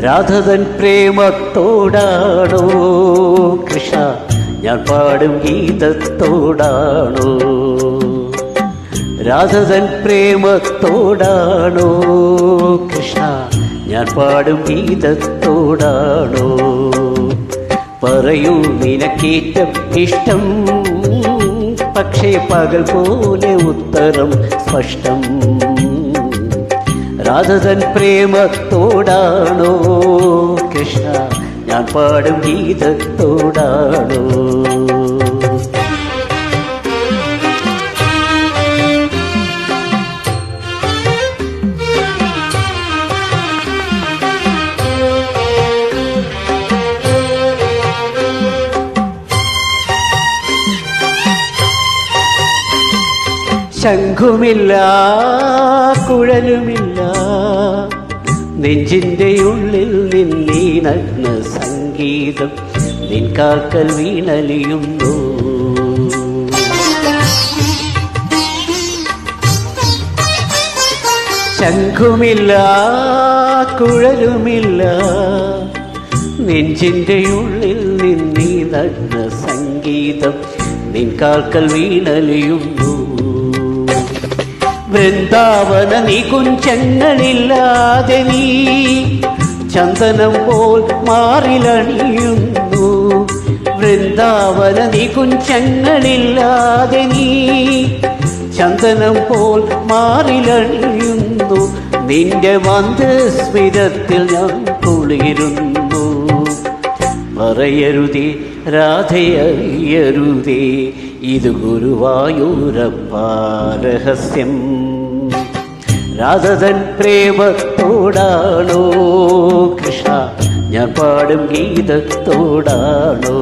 രാധതൻ പ്രേമത്തോടാണോ? കൃഷ്ണ ഞാൻ പാടും ഗീതത്തോടാണോ? രാധതൻ പ്രേമത്തോടാണോ? കൃഷ്ണ ഞാൻ പാടും ഗീതത്തോടാണോ? പറയൂ നിനക്കേറ്റം ഇഷ്ടം പക്ഷേ പകൽ പോലെ ഉത്തരം സ്പഷ്ടം. രാധതൻ പ്രേമത്തോടാണോ? കൃഷ്ണ ഞാൻ പാടും ഗീതത്തോടാണോ? ശംഖുമില്ല കുഴലുമില്ല. നെഞ്ചിന്റെ ഉള്ളിൽ നിന്നീ നഗ്ന സംഗീതം നിൻകാക്കൽ വീണലിയുന്നു. ശംഖുമില്ല കുഴലുമില്ല. നെഞ്ചിന്റെ ഉള്ളിൽ നിന്നീ നഗ്ന സംഗീതം നിൻകാക്കൽ വീണലിയുന്നു. വൃന്ദാവന നീ കുഞ്ചങ്ങളില്ലാതെ നീ ചന്ദനം പോൽ മാറിലണിയുന്നു. വൃന്ദാവന നീ കുഞ്ചങ്ങളില്ലാതെ നീ ചന്ദനം പോൽ മാറിലണിയുന്നു. നിന്റെ മന്ദസ്മിതത്തിൽ ഞാൻ കുളിരുന്നു. പറയരുതേ രാധയറിയരുതേ ഇത് ഗുരുവായൂരപ്പാരഹസ്യം രാധതൻ പ്രേമത്തോടാണോ കൃഷ്ണ? ഞാൻ പാടും ഗീതത്തോടാണോ